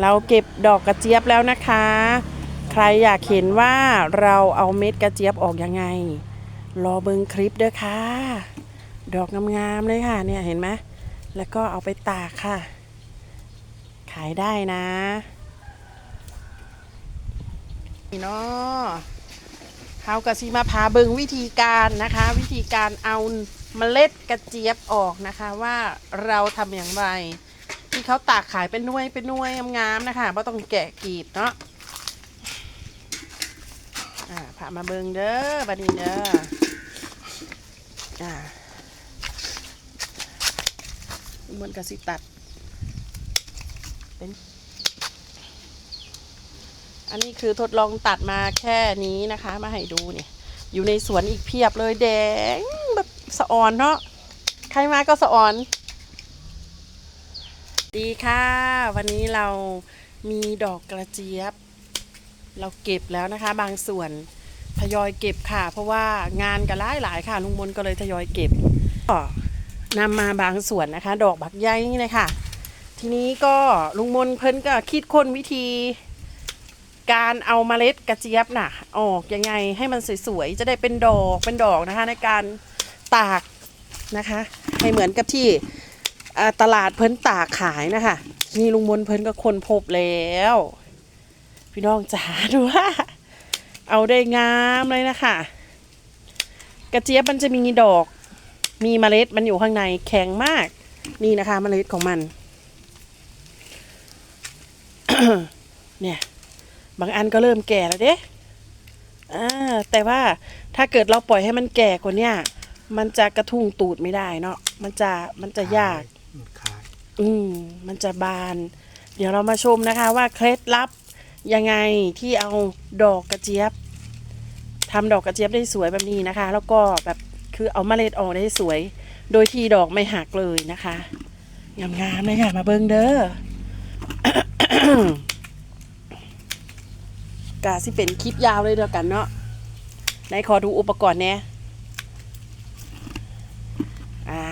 เราเก็บดอกกระเจี๊ยบแล้วนะคะ ใครอยากเห็นว่าเราเอาเม็ดกระเจี๊ยบออกยังไง รอเบิงคลิปเด้อค่ะ ดอกงามๆเลยค่ะเนี่ยเห็นไหมแล้วก็เอาไปตากค่ะ ขายได้นะนี่เนาะเฮากะสิมาพาเบิงวิธีการนะคะ วิธีการเอาเมล็ดกระเจี๊ยบออกนะคะว่าเราทำอย่างไร ที่เขาตากขายเป็นน่วยเป็นน่วยงามๆนะคะเพราะต้องแกะกีบเนาะอ่าพามาเบิงเด้อบัดนี้เด้ออ่ามันกระสิตัด เป็น อันนี้คือทดลองตัดมาแค่นี้นะคะ มาให้ดูเนี่ย อยู่ในสวนอีกเพียบเลยแดงแบบสะออนเนาะใครมาก็สะออน ดีค่ะ วันนี้เรามีดอกกระเจี๊ยบ เราเก็บแล้วนะคะ บางส่วนทยอยเก็บค่ะ เพราะว่างานก็หลายหลายค่ะลุงมนก็เลยทยอยเก็บก็นำมาบางส่วนนะคะ ดอกบักใหญ่นี่เลยค่ะ ทีนี้ก็ลุงมนเพิ่นก็คิดค้นวิธี การเอาเมล็ดกระเจี๊ยบน่ะ ออกยังไงให้มันสวยๆจะได้เป็นดอกเป็นดอกนะคะ ในการตากนะคะ ให้เหมือนกับที่ ตลาดเพิ่นตากขายนะคะนี่ลุงมนเพิ่นก็คนพบแล้ว พี่น้องจ๋าดูว่า เอาได้งามเลยนะคะกระเจี๊ยบมันจะมีดอก มีเมล็ดมันอยู่ข้างในแข็งมาก นี่นะคะ เมล็ดของมัน เนี่ย บางอันก็เริ่มแก่แล้วเด้อ่าแต่ว่าถ้าเกิดเราปล่อยให้มันแก่กว่านี้มันจะกระทุ้งตูดไม่ได้เนาะมันจะมันจะยาก ขาย อืมมันจะบาน เดี๋ยวเรามาชมนะคะว่าเคล็ดลับยังไงที่เอาดอกกระเจี๊ยบทำดอกกระเจี๊ยบได้สวยแบบนี้นะคะ แล้วก็แบบคือเอาเมล็ดออกได้สวย โดยที่ดอกไม่หักเลยนะคะงามๆเลยค่ะมาเบิ่งเด้อกาสิเป็นคลิปยาวเลยเดียวกันเนาะไหนขอดูอุปกรณ์แหน่อ่า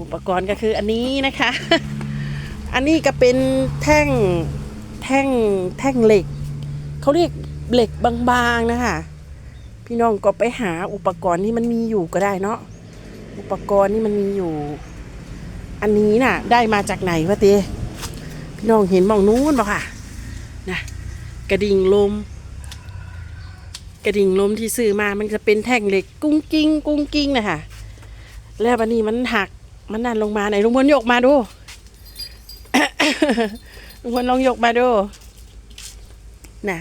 อุปกรณ์ก็คืออันนี้นะคะ อันนี้ก็เป็นแท่งแท่งแท่งเหล็ก เขาเรียกเหล็กบางๆนะคะพี่น้องก็ไปหาอุปกรณ์ที่มันมีอยู่ก็ได้เนาะอุปกรณ์ที่มันมีอยู่ อันนี้น่ะ ได้มาจากไหนวะเต้พี่น้องเห็นมองนู้นบ่ค่ะนะกระดิ่งลม กระดิ่งลมที่ซื้อมามันจะเป็นแท่งเหล็กกุ้งกิ้งกุ้งกิ้งนะคะแล้ววันนี้มันหัก มันนั่นลงมาไหนลุงพลยกมาดูลุงพลลองยกมาดูน่ะ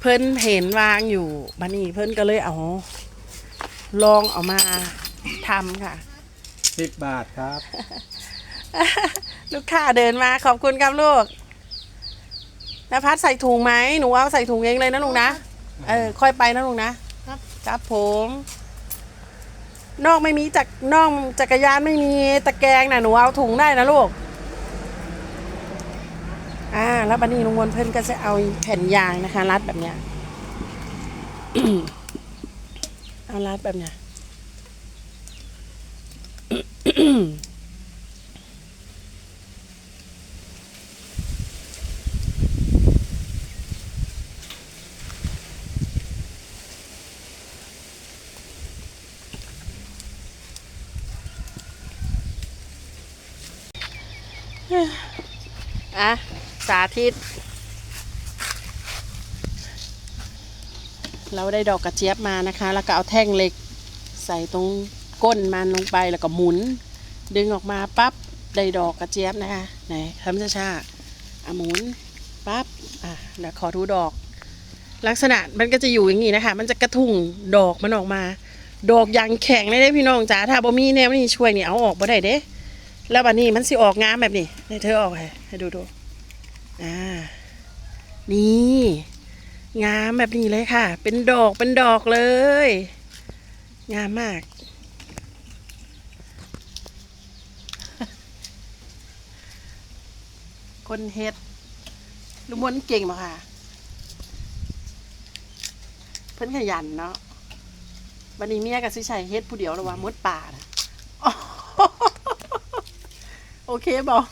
เพิ่นเห็นวางอยู่บันนี้เพิ่นก็เลยเอาลองเอามาทำค่ะสิบบาทครับ ลูกค้าเดินมาขอบคุณครับลูกนภัสใส่ถุงไหมหนูเอาใส่ถุงเองเลยนะลุงนะ เออค่อยไปนะลุงนะครับ ครับผม นอกไม่มีจักรนอกจักรยานไม่มีตะแกรงนะหนูเอาถุงได้นะลูก อ่า แล้วบันนี้ลุงวนเพิ่นก็จะเอาแผ่นยางนะคะ รัดแบบเนี้ยเอารัดแบบเนี้ย อะ สาธิต เราได้ดอกกระเจี๊ยบมานะคะ แล้วก็เอาแท่งเหล็ก ใส่ตรงก้นมันลงไปแล้วก็หมุน ดึงออกมาปั๊บได้ดอกกระเจี๊ยบนะคะ ไหนทำช้าๆอะหมุนปั๊บอะเดี๋ยวขอดูดอก ลักษณะมันก็จะอยู่อย่างนี้นะคะ มันจะกระทุงดอกมันออกมา ดอกยางแข็งเลยเด้พี่น้องจ๋าถ้าบ่มีแนวนี่ช่วยนี่เอาออกบ่ได้เด้ แล้วบันนี้มันสิออกงามแบบนี้ให้เธอออกให้ให้ดูดูอ่านี่งามแบบนี้เลยค่ะ เป็นดอกเป็นดอกเลย งามมาก คนเฮ็ดลุงมนเก่งมาค่ะ เพิ่นขยันเนาะบันนี้เมียกับสิชัยเฮ็ดผู้เดียวระว่ามดป่านะ โอเคบอก